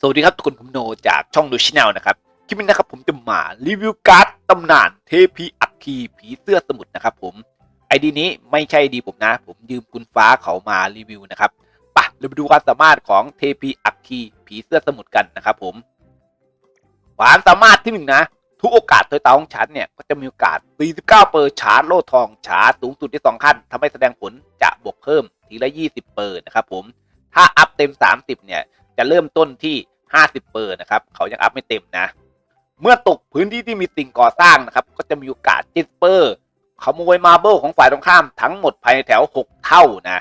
สวัสดีครับทุกคนผมโนจากช่องดูชแนลนะครับ คลิปนี้นะครับผมจะมารีวิวการ์ดตำนานเทพีอัคคีผีเสื้อสมุทรนะครับผมไอดีนี้ไม่ใช่ดีผมนะ ผมยืมคุณฟ้าเขามารีวิวนะครับปะเราไปดูความสามารถของเทพีอัคคีผีเสื้อสมุทรกันนะครับผมความสามารถที่หนึ่งนะ ทุกโอกาสโดยตาของฉันเนี่ยก็จะมีโอกาส 49 เปอร์ชาร์จโลทองชาร์จสูงสุดที่ 2 ขั้นทำให้แสดงผลจะบวกเพิ่มทีละ 20 เปอร์นะครับผมถ้าอัพเต็ม 30 เนี่ย จะเริ่มต้นที่ 50 เปอร์นะครับ เขายังอัพไม่เต็มนะ เมื่อตกพื้นที่ที่มีสิ่งก่อสร้างนะครับ ก็จะมีโอกาสจิตเปอร์ขโมยมาเบิลของฝ่ายตรงข้ามทั้งหมดภายในแถว 6 เท่านะ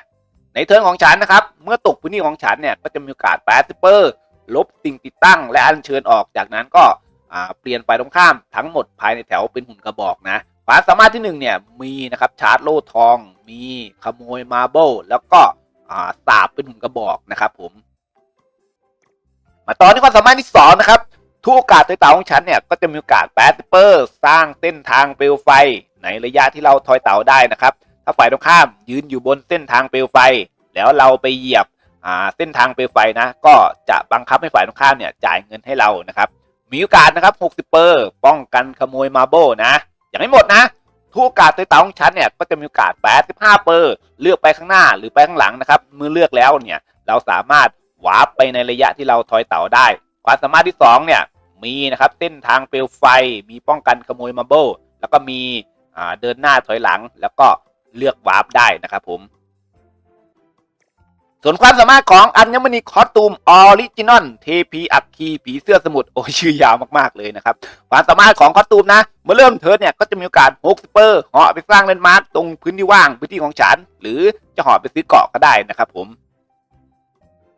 ในเทิร์นของฉันนะครับ เมื่อตกพื้นที่ของฉันเนี่ยก็จะมีโอกาส80เปอร์ลบสิ่งติดตั้งและอัญเชิญออกจากนั้นก็เปลี่ยนฝ่ายตรงข้ามทั้งหมดภายในแถวเป็นหุ่นกระบอกนะความสามารถที่หนึ่งเนี่ย มีนะครับชาร์จโล่ทอง มีขโมยมาเบิลแล้วก็สาบเป็นหุ่นกระบอกนะครับผม มาต่อที่ความสามารถที่สองนะครับทุกโอกาสโดยเต่าของฉันเนี่ยก็จะมีโอกาสแปดเปอร์สร้างเส้นทางเปลวไฟ ในระยะที่เราทอยเต่าได้นะครับ ถ้าฝ่ายตรงข้ามยืนอยู่บนเส้นทางเปลวไฟ แล้วเราไปเหยียบเส้นทางเปลวไฟนะ ก็จะบังคับให้ฝ่ายตรงข้ามเนี่ยจ่ายเงินให้เรานะครับมีโอกาสนะครับ60เปอร์ป้องกันขโมยมาร์เบิลนะอย่างไม่หมดนะทุกโอกาสโดยเต่าของฉันเนี่ยก็จะมีโอกาส85เปอร์เลือกไปข้างหน้าหรือไปข้างหลังนะครับเมื่อเลือกแล้วเนี่ยเราสามารถ วาร์ปไปในระยะที่เราทอยเต่าได้ ความสามารถที่ 2 เนี่ย มีนะครับเส้นทางเปลวไฟ มีป้องกันขโมยมาร์เบิลแล้วก็มีเดินหน้าถอยหลัง แล้วก็เลือกวาร์ปได้นะครับผม ส่วนความสามารถของอัญมณีคอสตูมออริจินอลเทพีอัคคีผีเสื้อสมุทรโอ้ยชื่อยาวมากๆเลยนะครับ ความสามารถของคอสตูมนะ เมื่อเริ่มเทิร์นเนี่ยก็จะมีโอกาส60เปอร์เหาะไปสร้างเลนมาร์กตรงพื้นที่ว่างพื้นที่ของฉัน หรือจะเหาะไปซื้อเกาะก็ได้นะครับผม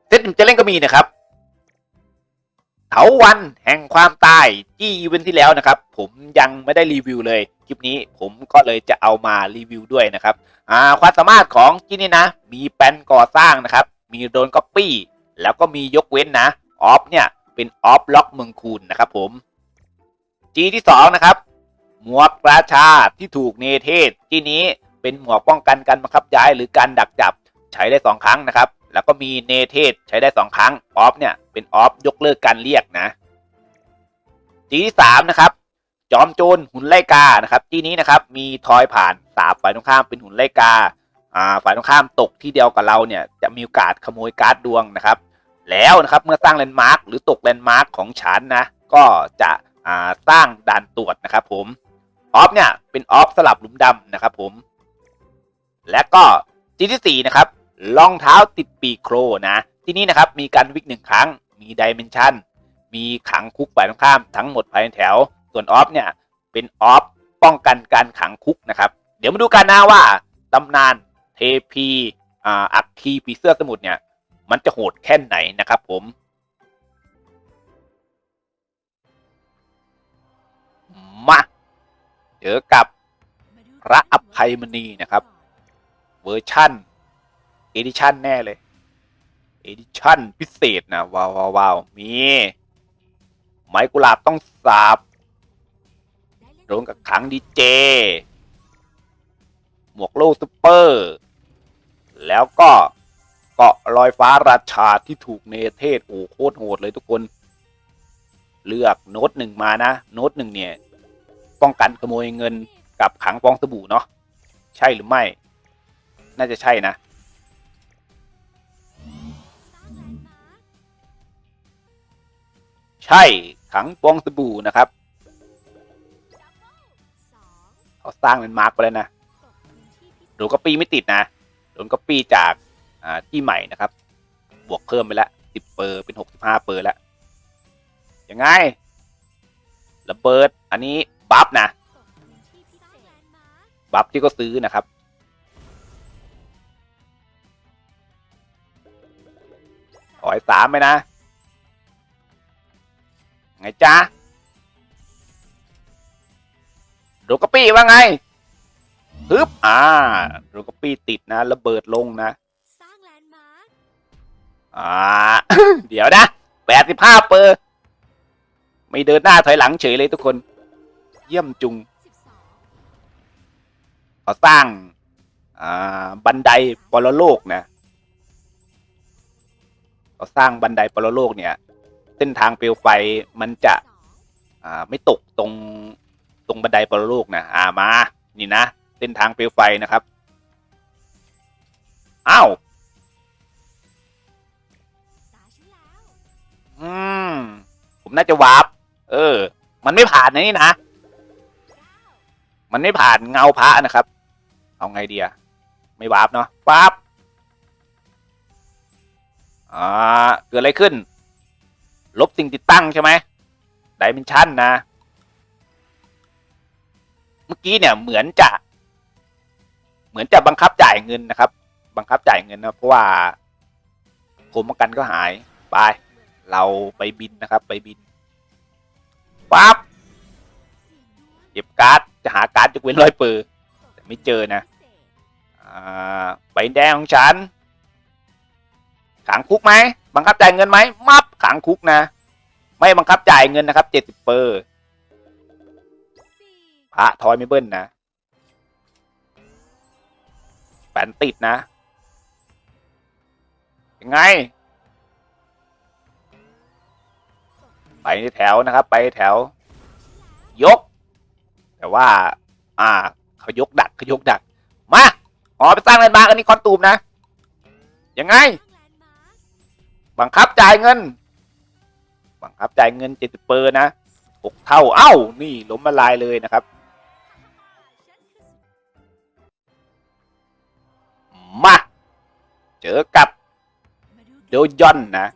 เซตหนึ่งจะเล่นก็มีนะครับเถาวันแห่งความตายที่อีเวนท์ที่แล้วนะครับ ผมยังไม่ได้รีวิวเลยคลิปนี้ผมก็เลยจะเอามารีวิวด้วยนะครับอ่าความสามารถของที่นี่นะ มีแปนก่อสร้างนะครับ มีโดนก๊อปปี้แล้วก็มียกเว้นนะออฟเนี่ยเป็นออฟล็อกเมืองคูณนะครับผม G ที่สองนะครับหมวกราชาที่ถูกเนเทศที่นี้เป็นหมวกป้องกันการบังคับย้ายหรือการดักจับใช้ได้สองครั้งนะครับ แล้วก็มีเนเทศใช้ได้สองครั้งออฟเนี่ยเป็นออฟยกเลิกการเรียกนะ G ที่สามนะครับจอมโจรหุ่นไล่กานะครับที่นี้นะครับมีทอยผ่านสาบฝ่ายตรงข้ามเป็นหุ่นไล่กาอ่าฝ่ายตรงข้ามตกที่เดียวกับเราเนี่ยจะมีโอกาสขโมยการ์ดดวงนะครับ แล้วนะครับเมื่อสร้างแลนด์มาร์คหรือตกแลนด์มาร์คของฉันนะก็จะอ่าสร้างด่านตรวจนะครับผมออฟเนี่ยเป็นออฟสลับหลุมดำนะครับผมและก็จีที่สี่นะครับ รองเท้าติดปีโครนะ ที่นี่นะครับมีการวิกหนึ่งครั้ง มีดิเมนชันมีขังคุกฝ่ายตรงข้ามทั้งหมดภายในแถว ส่วนออฟเนี่ยเป็นออฟป้องกันการขังคุกนะครับ เดี๋ยวมาดูกันนะว่าตำนานเทพีอัคคีผีเสื้อสมุทรเนี่ย มันจะโหดแค่ไหนนะครับผมมาเจอกับพระอภัยมณีนะครับ เวอร์ชั่น อดิชันแน่เลยเอดิชันพิเศษนะว้าวว้าวมีไม้กุหลาบต้องสาบโดนกับขังดีเจ หมวกโล่ซุปเปอร์ แล้วก็เกาะลอยฟ้าราชาที่ถูกเนเทศโอ้โคตรโหดเลยทุกคน เลือกโน้ตหนึ่งมานะ โน้ตหนึ่งเนี่ย ป้องกันขโมยเงินกับขังฟองสบู่เนาะใช่หรือไม่ น่าจะใช่นะ ใช่ขังฟองสบู่นะครับเขาสร้างเป็นมาร์กไปแล้วนะโดนก็ปีไม่ติดนะโดนก็ปีจากอ่าที่ใหม่นะครับ บวกเพิ่มไปแล้วสิบเปอร์เป็นหกสิบห้าเปอร์แล้วยังไงระเบิดอันนี้บัฟนะบัฟที่ก็ซื้อนะครับถอยสามไปนะ ไงจ๊ะโดกปี้ว่าไงฮึบอ่าโดกปี้ติดนะระเบิดลงนะสร้างแลนด์มาร์คอ่า เดี๋ยวนะแปดสิบห้าเปอร์ ไม่เดินหน้าถอยหลังเฉยเลยทุกคน เยี่ยมจุงสิบสองเขาสร้าง อ่า บันไดปรโลกนะเขาสร้างบันไดปรโลกเนี่ย เส้นทางเปลวไฟมันจะ อ่า ไม่ตกตรงตรงบันไดปรโลกนะอ่ามา นี่นะเส้นทางเปลวไฟนะครับอ้าวอืมผมน่าจะวาร์ปเออ มันไม่ผ่านนะนี่นะ มันไม่ผ่านเงาพระนะครับ เอาไงดีอะไม่วาร์ปเนาะวาร์ปอ่าเกิดอะไรขึ้น ลบสิ่งติดตั้งใช่ไหมดิเมนชันนะ เมื่อกี้เนี่ยเหมือนจะ เหมือนจะบังคับจ่ายเงินนะครับ บังคับจ่ายเงินนะเพราะว่าผมประกันก็หายไปเราไปบินนะครับ ไปบินปั๊บเก็บการ์ดจะหาการ์ดจะเว้นร้อยเปอร์แต่ไม่เจอนะ อ่าใบแดงของฉัน ขังคุกไหมบังคับจ่ายเงินไหมมับขังคุกนะ ไม่บังคับจ่ายเงินนะครับเจ็ดสิบเปอร์พระทอยไม่เบิ้ลนะแปนติดนะยังไง ไปในแถวนะครับ ไปแถว ยก แต่ว่า อ่าเขายกดักเขายกดัก มาอ๋อไปสร้างแลนด์มาร์กอันนี้คอนตูมนะยังไง บังคับจ่ายเงิน บังคับจ่ายเงินเจ็ดสิบเปอร์นะหกเท่าเอ้า นี่ล้มละลายเลยนะครับ มา เจอกับ โดยอนนะ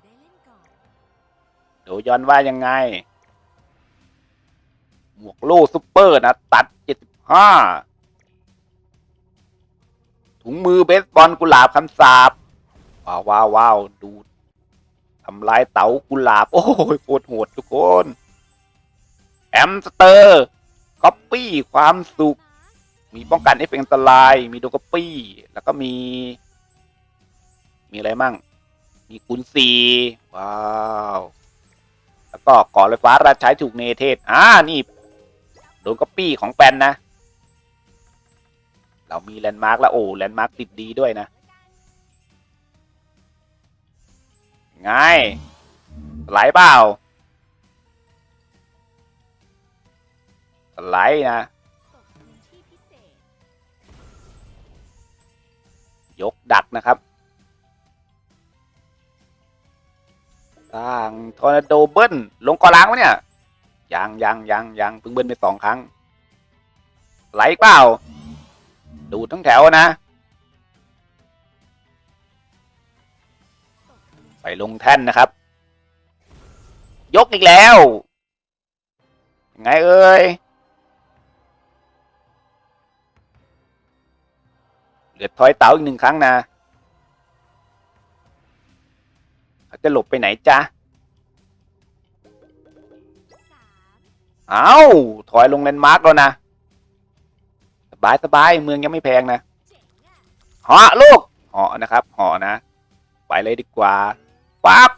โดยอนว่ายังไง หมวกโล่ซุปเปอร์นะ ตัดเจ็ดสิบห้าถุงมือเบสบอลกุหลาบคำสาบว้าวว้าวว้าวดู ทำลายเต๋ากุหลาบ โอ้ยโคตรโหดทุกคน แอมสเตอร์ก๊อปปี้ความสุข มีป้องกันเอฟเฟกต์อันตราย มีโดก๊อปปี้ แล้วก็มี มีอะไรมั่ง มีกุนซีว้าว แล้วก็ก่อไฟฟ้าราชายถูกเนเทศ อ่า นี่ โดนก๊อปปี้ของแปนนะ เรามีแลนด์มาร์กแล้ว โอ้ แลนด์มาร์กติดดีด้วยนะ ไงสไลด์เปล่าสไลด์นะ ยกดักนะครับสร้างทอร์นาโดเบิ้ลลงกอล้างวะเนี่ยยังยังยังยังเพิ่งเบิ้ลไปสองครั้ง ไหลเปล่า ดูทั้งแถวนะ ไปลงแท่นนะครับ ยกอีกแล้ว ไงเอ้ยเหลือทอยเต๋าอีกหนึ่งครั้งนะเขาจะหลบไปไหนจ๊ะเอาถอยลงแลนด์มาร์กแล้วนะ สบายสบายเมืองยังไม่แพงนะเหาะลูกเหาะนะครับเหาะนะ ไปเลยดีกว่า ปั๊บ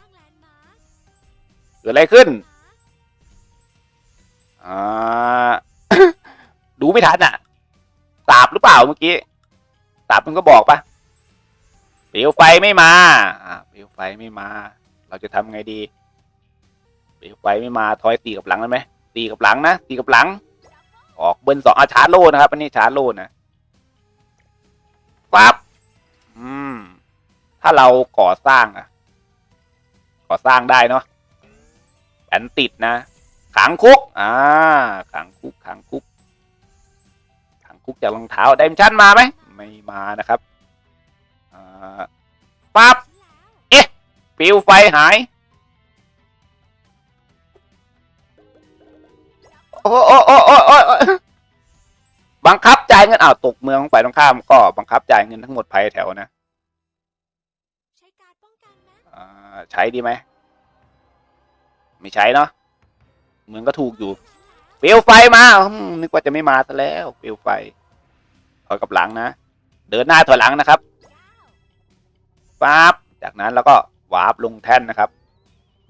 เกิดอะไรขึ้นอ่าดูไม่ทันอะสาบหรือเปล่าเมื่อกี้สาบมันก็บอกปะเปลวไฟไม่มาอ่าเปลวไฟไม่มา เราจะทำไงดี เปลวไฟไม่มาทอยตีกับหลังได้ไหมตีกับหลังนะตีกับหลัง ออกเบิ้ลสองอาชาร์โลนะครับอันนี้ชาร์โลนะปั๊บอืมถ้าเราก่อสร้างอะ ก่อสร้างได้เนาะแอนติดนะ ขังคุก อ่า ขังคุก ขังคุก ขังคุกจากรองเท้าไดมชั่นมาไหม ไม่มานะครับอ่าปั๊บ เอ๊ะปิวไฟหาย โอ้โอ้โอ้โอ้โอ้บังคับจ่ายเงินอ้าวตกเมืองไปตรงข้ามก็บังคับจ่ายเงินทั้งหมดภายแถวนะ ใช้ดีไหม ไม่ใช้เนาะเมืองก็ถูกอยู่ เปลวไฟมานึกว่าจะไม่มาซะแล้ว เปลวไฟถอยกับหลังนะ เดินหน้าถอยหลังนะครับปั๊บจากนั้นแล้วก็วาร์ปลงแท่นนะครับ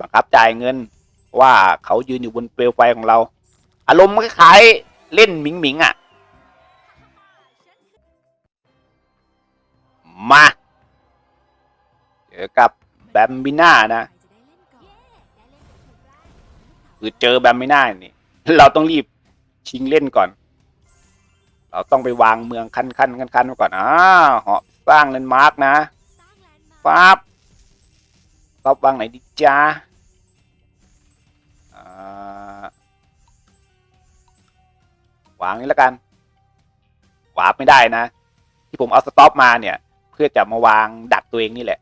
บังคับจ่ายเงิน ว่าเขายืนอยู่บนเปลวไฟของเรา อารมณ์คล้ายเล่นหมิงหมิงอะ มา เจอกับ แบมบิน่านะใครจะได้เล่นก่อนเย่ได้เล่นกับคือเจอแบบไม่น่านี่ เราต้องรีบชิงเล่นก่อน เราต้องไปวางเมืองคันคันคันคันก่อนอ่าเหาะสร้างเลนมาร์กนะสร้างแลนด์มาร์คปั๊บปั๊บวางไหนดีจ้าวางนี้แล้วกันวาร์ปไม่ได้นะ ที่ผมเอาสต็อปมาเนี่ย เพื่อจะมาวางดักตัวเองนี่แหละ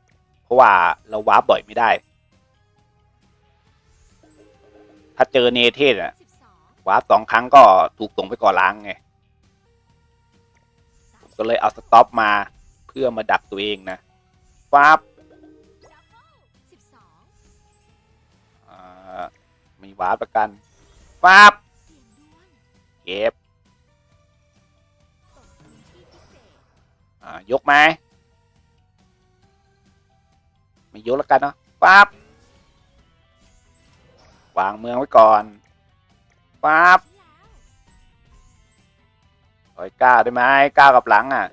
ราะว่าเราวาร์ปบ่อยไม่ได้ ถ้าเจอเนเธสอะวาร์ปสองครั้งก็ถูกส่งไปก่อล้างไงก็เลยเอาสต็อปมาเพื่อมาดักตัวเองนะปั๊บดับอ่ามีวาร์ปประกันปั๊บเสียงดวงเก็บอ่ายกไหม ไม่ยกแล้วกันเนาะปั๊บวางเมืองไว้ก่อนปั๊บร้อยก้าได้ไหมก้ากับหลังอะ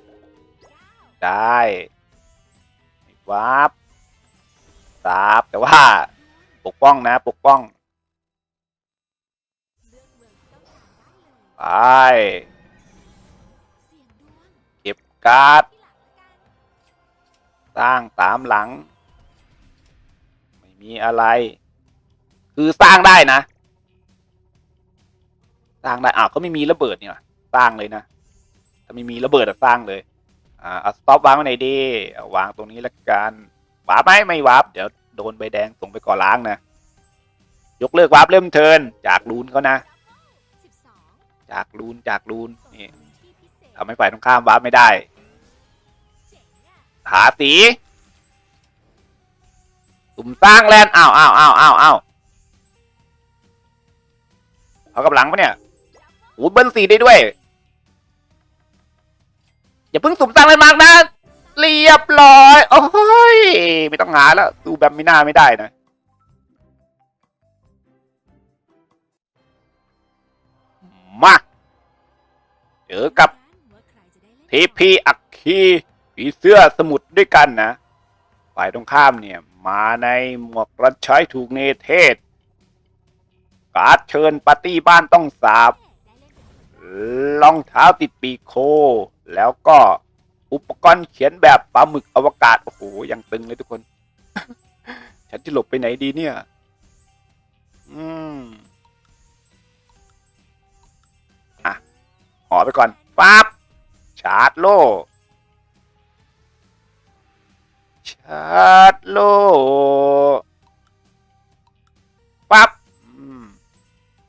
ได้วาร์ปสาบแต่ว่า ปกป้องนะ ปกป้อง ไป เก็บการ์ด สร้างตามหลัง มีอะไร คือสร้างได้นะ สร้างได้อ้าวก็ไม่มีระเบิดเนี่ยสร้างเลยนะถ้าไม่มีระเบิดอะสร้างเลย อ่าเอาสต็อปวางไว้ไหนดีาวางตรงนี้ละกันวาร์ปไหมไม่วาร์ปเดี๋ยวโดนใบแดงส่งไปก่อล้างนะยกเลิกวาร์ปเริ่มเทินจากรูนเขานะ จากรูนจากรูนนี่ที่พิเศษทำให้ฝ่ายตรงข้ามวาร์ปไม่ได้หาสี สุ่มสร้างแลนอ้าวอ้าวอ้าวอ้าวอ้าวเอากับหลังปะเนี่ยโอ้เบิ้ลสีได้ด้วย อย่าเพิ่งสุ่มสร้างแลนด์มาร์กนะ เรียบร้อย โอ้ย ไม่ต้องหาแล้วดูแบบไม่น่าไม่ได้นะมาเจอกับทีพีอักคีผีเสื้อสมุทรด้วยกันนะ ฝ่ายตรงข้ามเนี่ย มาในหมวกรัดใช้ถูกเนเทศการ์ดเชิญปาร์ตี้บ้านต้องสาบรองเท้าติดปีโค แล้วก็อุปกรณ์เขียนแบบปลาหมึกอวกาศ โอ้โหยังตึงเลยทุกคน ฉันจะหลบไปไหนดีเนี่ย อืม อะ หอไปก่อนปั๊บชาร์จโล ชาร์จโลปั๊บ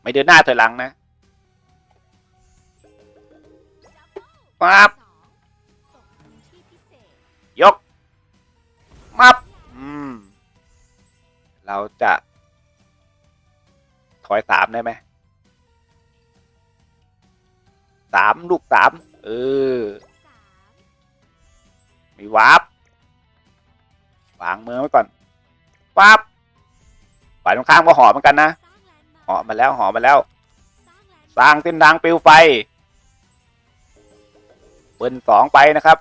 ไม่เดินหน้าถอยหลังนะปั๊บยกมับอืม เราจะ ถอยสามได้ไหมสามลูกสามเออมมีวาร์ป วางเมืองไว้ก่อนปั๊บฝ่ายตรงข้ามก็หอเหมือนกันนะหอมาแล้วหอมาแล้ว สร้างแลนด์สร้างเส้นทางปลวไฟเบิ้ลสองไปนะครับ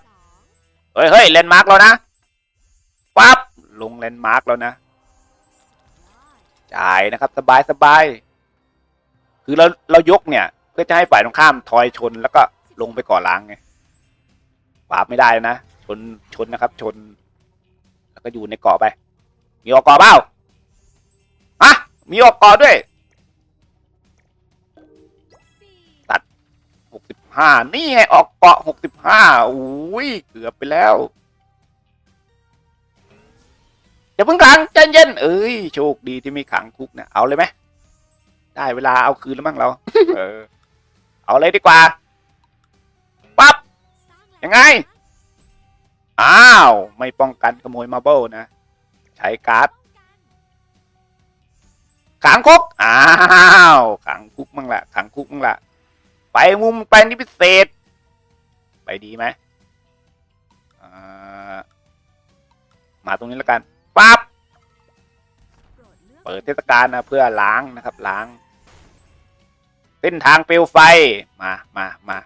เฮ้ยเฮ้ยเลนมาร์กแล้วนะปั๊บลงเลนมาร์กแล้วนะจ่ายนะครับสบายสบายคือเราเรายกเนี่ยเพื่อจะให้ฝ่ายตรงข้ามทอยชนแล้วก็ลงไปก่อล้างไงปราบไม่ได้นะ ชนชนนะครับ ชน แล้วก็อยู่ในเกาะไป มีออกเกาะเปล่าฮะมีออกเกาะด้วยสี่หกสิบห้านี่ไงออกเกาะหกสิบห้าอุ้ยเกือบไปแล้วอย่าเพิ่งขังใจเย็นเอ้ยโชคดีที่ไม่ขังคุกนะเอาเลยไหมได้เวลาเอาคืนแล้วมั้งเรา เออ เอาเลยดีกว่าปั๊บยังไง อ้าว ไม่ป้องกันขโมยมาเบิลนะ ใช้การ์ดขังคุก อ้าวขังคุกมั่งละขังคุกมั่งละไปมุมไปนี่พิเศษ ไปดีไหมมาตรงนี้แล้วกันปั๊บเปิดเทศกาลนะเพื่อล้างนะครับล้าง เส้นทางเปลวไฟมามามา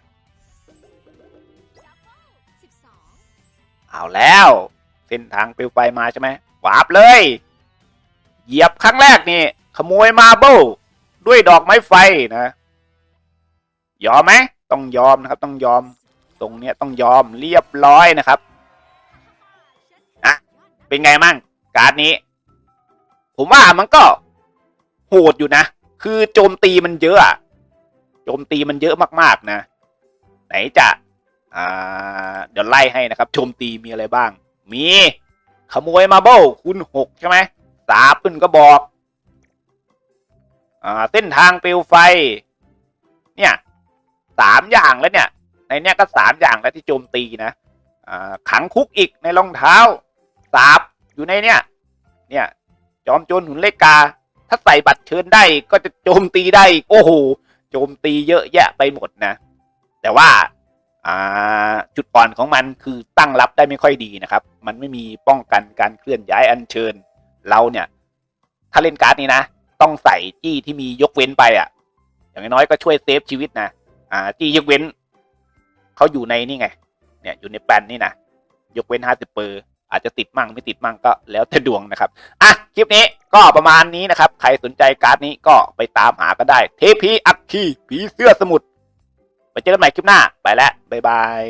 เอาแล้ว เส้นทางเปลวไฟมาใช่ไหมวาบเลย เหยียบครั้งแรกนี่ ขโมยมาเบิลด้วยดอกไม้ไฟนะ ยอมไหมต้องยอมนะครับ ต้องยอม ตรงเนี้ยต้องยอมเรียบร้อยนะครับอะเป็นไงมั่งการ์ดนี้ ผมว่ามันก็โหดอยู่นะ คือโจมตีมันเยอะอะโจมตีมันเยอะมากๆนะ ไหนจะ อ่า เดี๋ยวไล่ให้นะครับ โจมตีมีอะไรบ้าง มี ขโมยมาเบิลคูณหกใช่ไหมสาบขึ้นก็บอก อ่า เส้นทางเปลวไฟ เนี่ยสามอย่างแล้วเนี่ย ในเนี้ยก็สามอย่างแล้วที่โจมตีนะ อ่า ขังคุกอีกในรองเท้า สาบอยู่ในเนี่ย เนี่ย จอมโจรหุ่นเลกา ถ้าใส่บัตรเชิญได้ก็จะโจมตีได้อีก โอ้โห โจมตีเยอะแยะไปหมดนะ แต่ว่า จุดอ่อนของมันคือตั้งรับได้ไม่ค่อยดีนะครับ มันไม่มีป้องกันการเคลื่อนย้ายอัญเชิญ เราเนี่ยถ้าเล่นการ์ดนี้นะ ต้องใส่จี้ที่มียกเว้นไปอะ อย่างน้อยก็ช่วยเซฟชีวิตนะอ่าจี้ยกเว้นเขาอยู่ในนี่ไง เนี่ยอยู่ในแปนนี่นะยกเว้นห้าสิบเปอร์อาจจะติดมั่งไม่ติดมั่งก็แล้วแต่ดวงนะครับอะคลิปนี้ก็ประมาณนี้นะครับ ใครสนใจการ์ดนี้ก็ไปตามหาก็ได้ เทพีอัคคีผีเสื้อสมุทร ไปเจอกันใหม่คลิปหน้า ไปแล้ว บ๊ายบาย